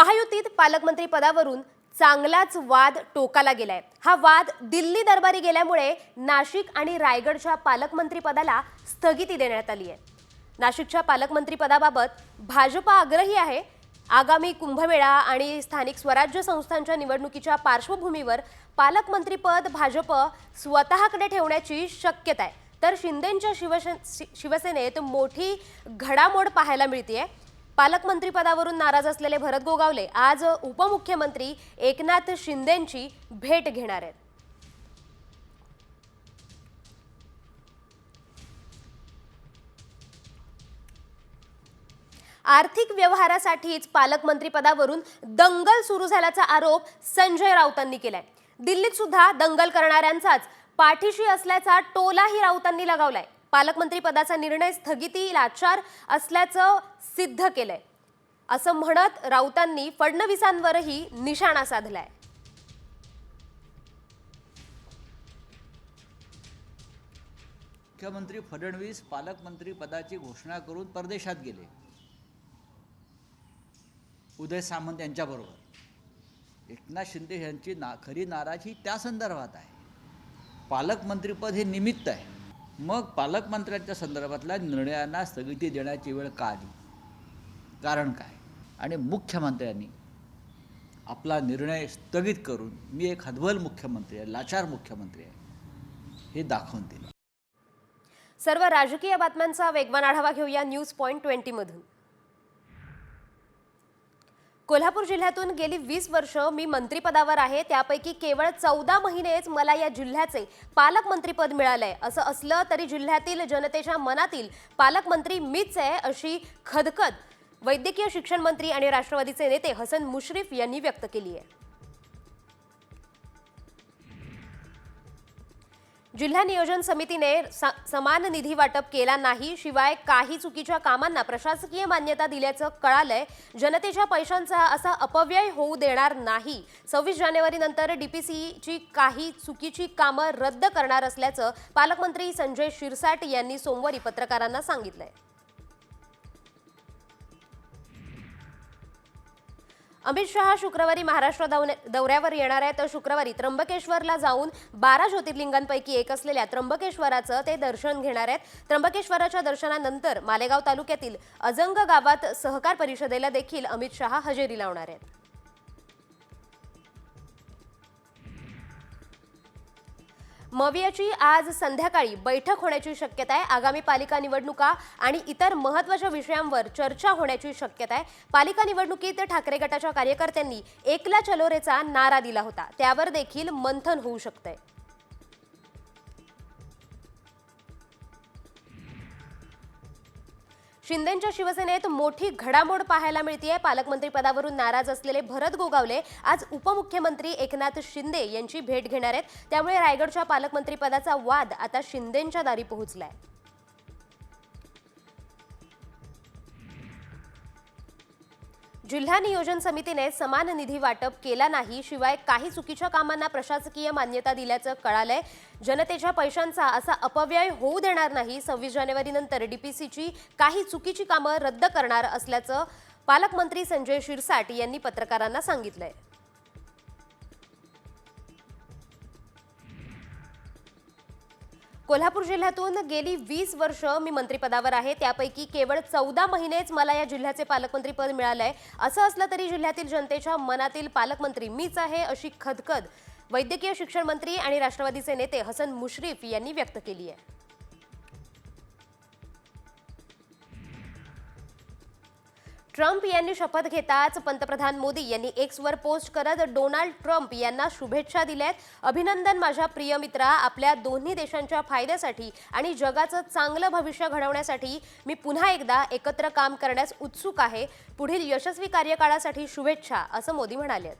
महायुतीत पालकमंत्री पदावरून चांगलाच वाद टोकाला गेलाय. हा वाद दिल्ली दरबारी गेल्यामुळे नाशिक आणि रायगडच्या पालकमंत्री पदाला स्थगिती देण्यात आली आहे. नाशिकच्या पालकमंत्री पदाबाबत भाजपा आग्रही आहे. आगामी कुंभमेळा आणि स्थानिक स्वराज्य संस्थांच्या निवडणुकीच्या पार्श्वभूमीवर पालकमंत्रीपद भाजप स्वतःकडे ठेवण्याची शक्यता आहे. तर शिंदेंच्या शिवसे शि- शिवसेनेत मोठी घडामोड पाहायला मिळते पालकमंत्रीपदावरून नाराज असलेले भरत गोगावले आज उपमुख्यमंत्री एकनाथ शिंदेंची भेट घेणार आहेत. आर्थिक व्यवहारासाठीच पालकमंत्रीपदावरून दंगल सुरू झाल्याचा आरोप संजय राऊतांनी केलाय. दिल्लीत सुद्धा दंगल करणाऱ्यांचाच पाठीशी असल्याचा टोलाही राऊतांनी लगावलाय. पालकमंत्रीपदाचा निर्णय स्थगिती लाचार असल्याचं सिद्ध केलंय. असं म्हणत राऊतांनी फडणवीसांवरही निशाणा साधलाय. मुख्यमंत्री फडणवीस पालकमंत्री पदाची घोषणा करून परदेशात गेले. उदय सामंत यांच्याबरोबर. एकनाथ शिंदे यांची ना खरी नाराजी त्या संदर्भात आहे. पालकमंत्रीपद हे निमित्त आहे. मग पालकमंत्र्यांच्या संदर्भातल्या निर्णयांना स्थगिती देण्याची वेळ का आली? कारण काय? आणि मुख्यमंत्र्यांनी आपला निर्णय स्थगित करून मी एक हदबल मुख्यमंत्री आहे लाचार मुख्यमंत्री आहे हे दाखवून दिलं. सर्व राजकीय बातम्यांचा वेगवान आढावा घेऊया न्यूज पॉईंट ट्वेंटीमधून. कोल्हापूर जिल्ह्यातून गेली वीस वर्ष मी मंत्रिपदावर आहे. त्यापैकी केवळ चौदा महिनेच मला या जिल्ह्याचे पालकमंत्रीपद मिळालंय. असं असलं तरी जिल्ह्यातील जनतेच्या मनातील पालकमंत्री मीच आहे अशी खदखद वैद्यकीय शिक्षण मंत्री आणि राष्ट्रवादीचे नेते हसन मुश्रीफ यांनी व्यक्त केली आहे. जिल्हा नियोजन समितीने समान निधी वाटप केला नाही शिवाय काही चुकीच्या कामांना प्रशासकीय मान्यता दिल्याचं कळालंय. जनतेच्या पैशांचा असा अपव्यय होऊ देणार नाही. सव्वीस जानेवारी नंतर डीपीसीची काही चुकीची कामं रद्द करणार असल्याचं पालकमंत्री संजय शिरसाट यांनी सोमवारी पत्रकारांना सांगितलंय. अमित शहा शुक्रवारी महाराष्ट्र दौऱ्या- दौऱ्यावर येणार आहे तर शुक्रवारी त्र्यंबकेश्वरला जाऊन बारा ज्योतिर्लिंगांपैकी एक असलेल्या त्र्यंबकेश्वराचं ते दर्शन घेणार आहेत. त्र्यंबकेश्वराच्या दर्शनानंतर मालेगाव तालुक्यातील अजंग गावात सहकार परिषदेला देखील अमित शहा हजेरी लावणार आहेत. मवियाची आज संध्याकाळी बैठक होण्याची शक्यता आहे. आगामी पालिका निवडणुका आणि इतर महत्त्वाच्या विषयांवर चर्चा होण्याची शक्यता आहे. पालिका निवडणुकीत ठाकरे गटाच्या कार्यकर्त्यांनी एकला चलोरेचा नारा दिला होता. त्यावर देखील मंथन होऊ शकतंय. शिंदेच्या शिवसेनेत मोठी घडामोड पाहायला मिळतीये. पालकमंत्री पदावरून नाराज असलेले भरत गोगावले आज उपमुख्यमंत्री एकनाथ शिंदे यांची भेट घेणार आहेत. त्यामुळे रायगडच्या पालकमंत्री पदाचा वाद आता शिंदेच्या दारी पोहोचलाय. जिल्हा नियोजन समितीने समान निधी वाटप केला नाही शिवाय काही चुकीच्या कामांना प्रशासकीय मान्यता दिल्याचं कळालंय. जनतेच्या पैशांचा असा अपव्यय होऊ देणार नाही. सव्वीस जानेवारी नंतर डीपीसीची काही चुकीची कामं रद्द करणार असल्याचं पालकमंत्री संजय शिरसाट यांनी पत्रकारांना सांगितलंय. कोल्हापूर जिल्ह्यातून गेली वीस वर्ष मी मंत्रिपदावर आहे. त्यापैकी केवळ चौदा महिनेच मला या जिल्ह्याचे पालकमंत्रीपद आहे असं असलं तरी जिल्ह्यातील जनतेच्या मनातील पालकमंत्री मीच आहे अशी खदखद वैद्यकीय शिक्षण मंत्री आणि राष्ट्रवादीचे नेते हसन मुश्रीफ यांनी व्यक्त केली आहे. ट्रम्प यांनी शपथ घेताच पंतप्रधान मोदी यांनी एक्सवर पोस्ट करत डोनाल्ड ट्रम्प यांना शुभेच्छा दिल्यात. अभिनंदन माझ्या प्रिय मित्रा आपल्या दोन्ही देशांच्या फायद्यासाठी आणि जगाचं चांगलं भविष्य घडवण्यासाठी मी पुन्हा एकदा एकत्र काम करण्यास उत्सुक आहे. पुढील यशस्वी कार्यकाळासाठी शुभेच्छा असं मोदी म्हणाले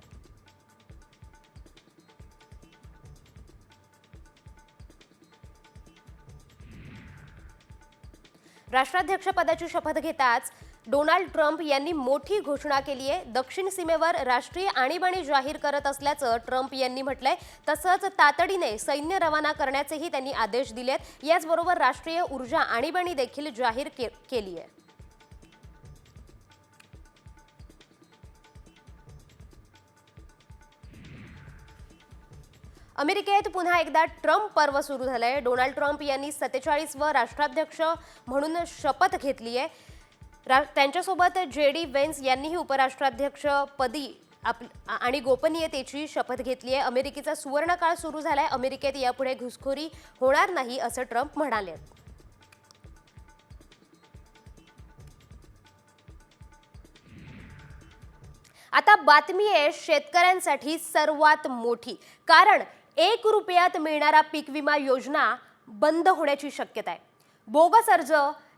राष्ट्राध्यक्षपदाची शपथ घेताच डोनाल्ड ट्रम्प यांनी मोठी घोषणा केली आहे. दक्षिण सीमेवर राष्ट्रीय आणीबाणी जाहीर करत असल्याचं ट्रम्प यांनी म्हटलंय. तसंच तातडीने सैन्य रवाना करण्याचेही त्यांनी आदेश दिलेत. याचबरोबर राष्ट्रीय ऊर्जा आणीबाणी देखील जाहीर केली आहे. अमेरिकेत पुन्हा एकदा ट्रम्प पर्व सुरू झालंय. डोनाल्ड ट्रम्प यांनी सत्तेचाळीसवं राष्ट्राध्यक्ष म्हणून शपथ घेतली आहे. रा त्यांच्यासोबत जे डी वेन्स यांनीही उपराष्ट्राध्यक्ष पदी आप आणि गोपनीयतेची शपथ घेतली आहे. अमेरिकेचा सुवर्णकाळ सुरू झालाय. अमेरिकेत यापुढे घुसखोरी होणार नाही असं ट्रम्प म्हणाले. आता बातमी आहे शेतकऱ्यांसाठी सर्वात मोठी. कारण एक रुपयात मिळणारा पीक विमा योजना बंद होण्याची शक्यता आहे. बोगस अर्ज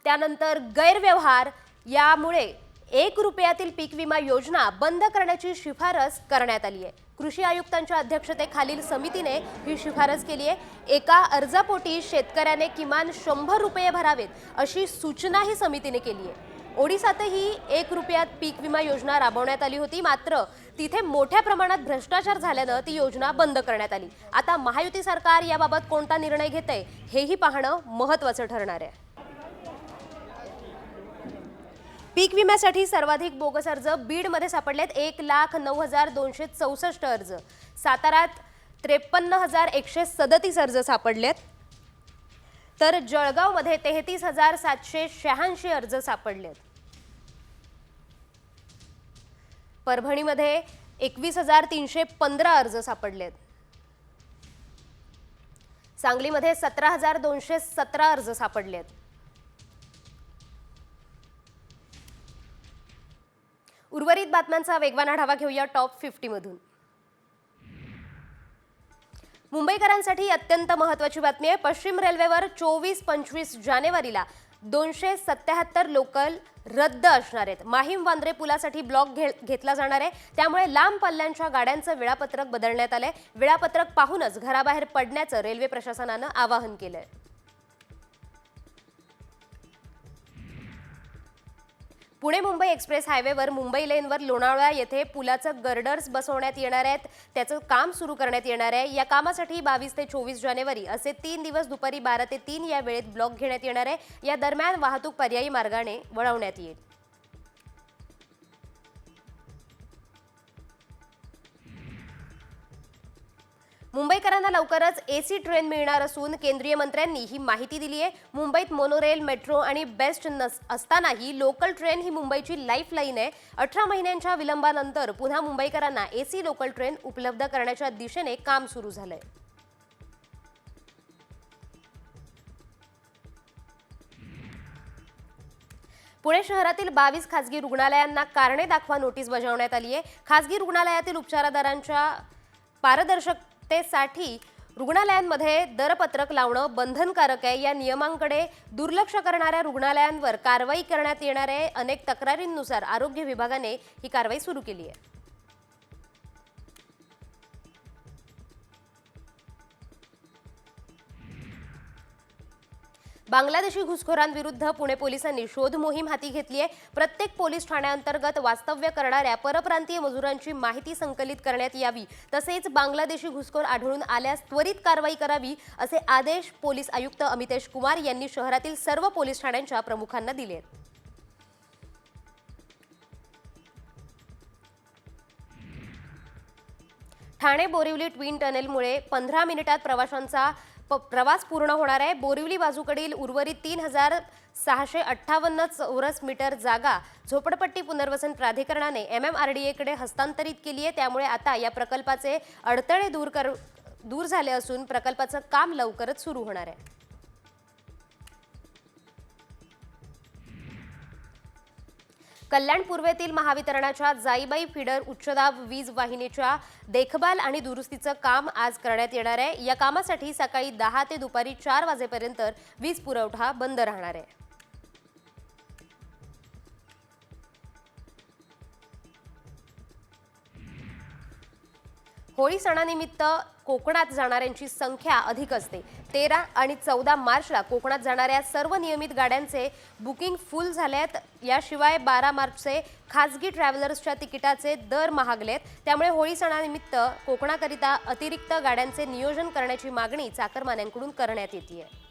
त्यानंतर गैरव्यवहार यामुळे एक रुपयातील पीक विमा योजना बंद करण्याची शिफारस करण्यात आली आहे कृषी आयुक्तांच्या अध्यक्षतेखालील समितीने ही शिफारस केली आहे एका अर्जापोटी शेतकऱ्याने किमान शंभर रुपये भरावेत अशी सूचनाही समितीने केली आहे ओडिसातही एक रुपयात पीक विमा योजना राबवण्यात आली होती. मात्र तिथे मोठ्या प्रमाणात भ्रष्टाचार झाल्यानं ती योजना बंद करण्यात आली. आता महायुती सरकार याबाबत कोणता निर्णय घेते हेही पाहणं महत्त्वाचं ठरणार आहे. पीक विम्यासाठी सर्वाधिक बोगस अर्ज बीडमध्ये सापडलेत. एक लाख नऊ हजार दोनशे चौसष्ट अर्ज. साताऱ्यात त्रेपन्न हजार एकशे सदतीस अर्ज सापडलेत. तर जळगावमध्ये तेहतीस हजार सातशे शहाऐंशी अर्ज सापडलेत. परभणीमध्ये एकवीस हजार तीनशे पंधरा अर्ज सापडलेत. सांगलीमध्ये सतरा हजार दोनशे सतरा अर्ज सापडलेत. उर्वरित बातम्यांचा वेगवान आढावा घेऊया टॉप फिफ्टीमधून मुंबईकरांसाठी अत्यंत महत्वाची बातमी आहे. पश्चिम रेल्वेवर चोवीस पंचवीस जानेवारीला दोनशे सत्याहत्तर लोकल रद्द असणार आहेत. माहीम वांद्रे पुलासाठी ब्लॉक घे घेतला जाणार आहे. त्यामुळे लांब पल्ल्यांच्या गाड्यांचं वेळापत्रक बदलण्यात आलंय. वेळापत्रक पाहूनच घराबाहेर पडण्याचं रेल्वे प्रशासनानं आवाहन केलं आहे पुणे मुंबई एक्सप्रेस हायवेवर मुंबई लेनवर लोणावळा येथे पुलाचं गर्डर्स बसवण्यात येणार आहेत. त्याचं काम सुरू करण्यात येणार आहे. या कामासाठी बावीस ते चोवीस जानेवारी असे तीन दिवस दुपारी बारा ते तीन या वेळेत ब्लॉक घेण्यात येणार आहे. या दरम्यान वाहतूक पर्यायी मार्गाने वळवण्यात येईल. मुंबईकरांना लवकरच एसी ट्रेन मिळणार असून केंद्रीय मंत्र्यांनी ही माहिती दिली आहे. मुंबईत मोनोरेल मेट्रो आणि बेस्ट नस असतानाही लोकल ट्रेन ही मुंबईची लाईफ लाईन आहे. अठरा महिन्यांच्या विलंबानंतर पुन्हा मुंबईकरांना एसी लोकल ट्रेन उपलब्ध करण्याच्या दिशेने काम सुरू झालंय. पुणे शहरातील बावीस खासगी रुग्णालयांना कारणे दाखवा नोटीस बजावण्यात आली आहे. खासगी रुग्णालयातील उपचारादारांच्या पारदर्शकतेसाठी रुग्णालयांमध्ये दरपत्रक लावणं बंधनकारक आहे. या नियमांकडे दुर्लक्ष करणाऱ्या रुग्णालयांवर कारवाई करण्यात येणार आहे. अनेक तक्रारींनुसार आरोग्य विभागाने ही कारवाई सुरू केली आहे. बांगलादेशी घुसखोरांविरुद्ध पुणे पोलिसांनी शोध मोहीम हाती घेतली आहे. प्रत्येक पोलीस ठाण्याअंतर्गत वास्तव्य करणाऱ्या परप्रांतीय मजुरांची माहिती संकलित करण्यात यावी. तसेच बांगलादेशी घुसखोर आढळून आल्यास त्वरित कारवाई करावी असे आदेश पोलीस आयुक्त अमितेश कुमार यांनी शहरातील सर्व पोलीस ठाण्यांच्या प्रमुखांना दिले आहेत. ठाणे बोरिवली ट्विन टनेलमुळे पंधरा मिनिटात प्रवाशांचा प्रवास पूर्ण होणार आहे. बोरिवली बाजूकडील उर्वरित तीन हजार सहाशे अठ्ठावन्न चौरस मीटर जागा झोपडपट्टी पुनर्वसन प्राधिकरणाने एम एम आर डी एकडे हस्तांतरित केली आहे. त्यामुळे आता या प्रकल्पाचे अडथळे दूर कर दूर झाले असून प्रकल्पाचं काम लवकरच सुरू होणार आहे. कल्याण पूर्वेतील महावितरणाच्या जाईबाई फिडर उच्चदाब वीज वाहिनीच्या देखभाल आणि दुरुस्तीचं काम आज करण्यात येणार आहे. या कामासाठी सकाळी दहा ते दुपारी चार वाजेपर्यंत वीज पुरवठा बंद राहणार आहे. होळी सणानिमित्त कोकणात जाणाऱ्यांची संख्या अधिक असते. तेरा आणि चौदा मार्चला कोकणात जाणाऱ्या सर्व नियमित गाड्यांचे बुकिंग फुल झाले आहेत याशिवाय बारा मार्चचे खाजगी ट्रॅव्हलर्सच्या तिकिटाचे दर महागलेत. त्यामुळे होळी सणानिमित्त कोकणाकरिता अतिरिक्त गाड्यांचे नियोजन करण्याची मागणी चाकरमान्यांकडून करण्यात येते आहे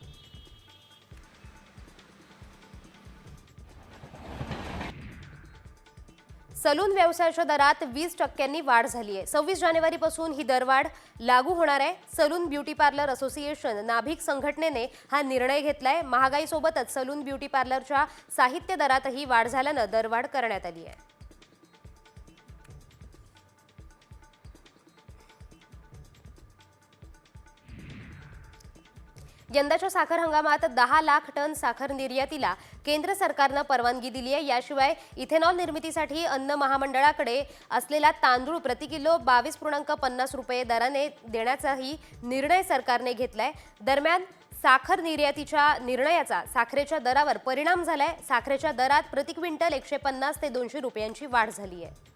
सलून व्यवसायाच्या दरात वीस टक्क्यांनी वाढ झाली आहे. सव्वीस जानेवारीपासून ही दरवाढ लागू होणार आहे. सलून ब्युटी पार्लर असोसिएशन नाभिक संघटनेने हा निर्णय घेतलाय. महागाईसोबतच सलून ब्युटी पार्लरच्या साहित्य दरातही वाढ झाल्यानं दरवाढ करण्यात आली आहे. यंदाच्या साखर हंगामात दहा लाख टन साखर निर्यातीला केंद्र सरकारनं परवानगी दिली आहे याशिवाय इथेनॉल निर्मितीसाठी अन्न महामंडळाकडे असलेला तांदूळ प्रति किलो बावीस पूर्णांक पन्नास रुपये दराने देण्याचाही निर्णय सरकारने घेतलाय. दरम्यान साखर निर्यातीच्या निर्णयाचा साखरेच्या दरावर परिणाम झालाय. साखरेच्या दरात प्रति क्विंटल एकशे पन्नास ते दोनशे रुपयांची वाढ झाली आहे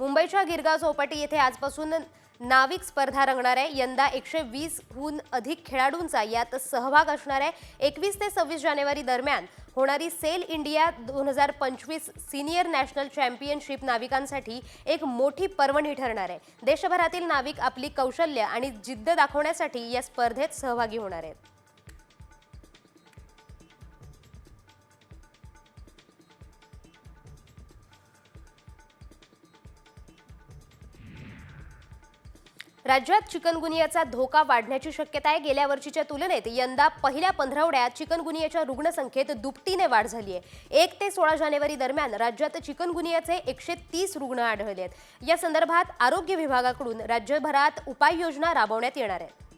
मुंबईच्या गिरगाव चौपाटी येथे आजपासून नाविक स्पर्धा रंगणार आहे. यंदा एकशे वीसहून अधिक खेळाडूंचा यात सहभाग असणार आहे. एकवीस ते सव्वीस जानेवारी दरम्यान होणारी सेल इंडिया दोन हजार पंचवीस सिनियर नॅशनल चॅम्पियनशिप नाविकांसाठी एक मोठी पर्वणी ठरणार आहे. देशभरातील नाविक आपली कौशल्य आणि जिद्द दाखवण्यासाठी या स्पर्धेत सहभागी होणार आहेत. राज्यात चिकनगुनियाचा धोका वाढण्याची शक्यता आहे. गेल्या वर्षीच्या तुलनेत यंदा पहिल्या पंधरवड्यात चिकनगुनियाच्या रुग्णसंख्येत दुपटीने वाढ झाली आहे. एक ते सोळा जानेवारी दरम्यान राज्यात चिकनगुनियाचे एकशे तीस रुग्ण आढळले आहेत या संदर्भात आरोग्य विभागाकडून राज्यभरात उपाययोजना राबवण्यात येणार आहेत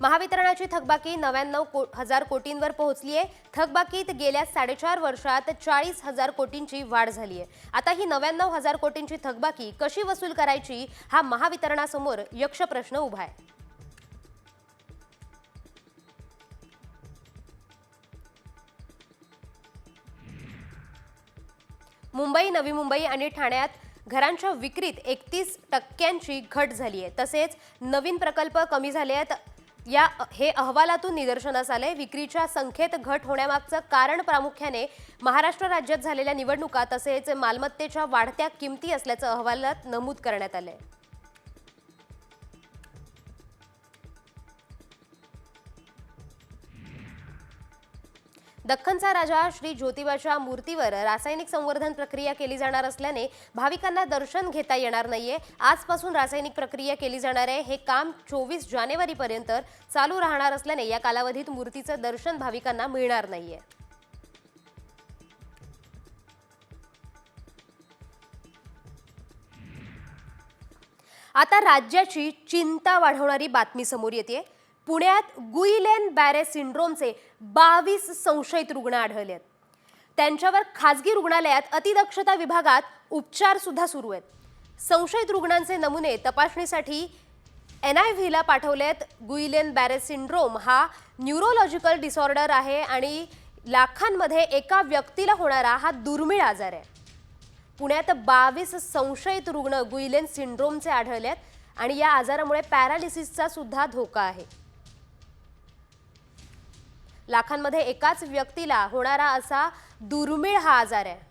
महावितरणाची थकबाकी नव्याण्णव को हजार कोटींवर पोहोचली आहे. थकबाकीत गेल्या साडेचार वर्षात चाळीस हजार कोटींची वाढ झाली आहे. आता ही नव्याण्णव हजार कोटींची थकबाकी कशी वसूल करायची हा महावितरणासमोर यक्षप्रश्न उभा आहे. मुंबई नवी मुंबई आणि ठाण्यात घरांच्या विक्रीत एकतीस टक्क्यांची घट झाली आहे. तसेच नवीन प्रकल्प कमी झाले आहेत. या हे अहवालातून निदर्शनास आले विक्रीच्या संख्येत घट होण्यामागचं कारण प्रामुख्याने महाराष्ट्र राज्यात झालेल्या निवडणुका तसेच मालमत्तेच्या वाढत्या किमती असल्याचं अहवालात नमूद करण्यात आलंय. दख्खनचा राजा श्री ज्योतिबाच्या मूर्तीवर रासायनिक संवर्धन प्रक्रिया केली जाणार असल्याने भाविकांना दर्शन घेता येणार नाहीये. आजपासून रासायनिक प्रक्रिया केली जाणार आहे. हे काम चोवीस जानेवारीपर्यंत चालू राहणार असल्याने या कालावधीत मूर्तीचं दर्शन भाविकांना मिळणार नाहीये. आता राज्याची चिंता वाढवणारी बातमी समोर येते पुण्यात गुईलेन बॅरे सिंड्रोमचे बावीस संशयित रुग्ण आढळले आहेत. त्यांच्यावर खाजगी रुग्णालयात अतिदक्षता विभागात उपचार सुद्धा सुरू आहेत. संशयित रुग्णांचे नमुने तपासणीसाठी एन आय व्हीला पाठवलेत. गुईलेन बॅरे सिंड्रोम हा न्यूरोलॉजिकल डिसऑर्डर आहे आणि लाखांमध्ये एका व्यक्तीला होणारा हा दुर्मिळ आजार आहे. पुण्यात बावीस संशयित रुग्ण गुईलेन सिंड्रोमचे आढळले आहेत आणि या आजारामुळे पॅरालिसिसचा सुद्धा धोका आहे. लाखांमध्ये एकाच व्यक्तीला होणारा असा दुर्मिळ हा आजार आहे.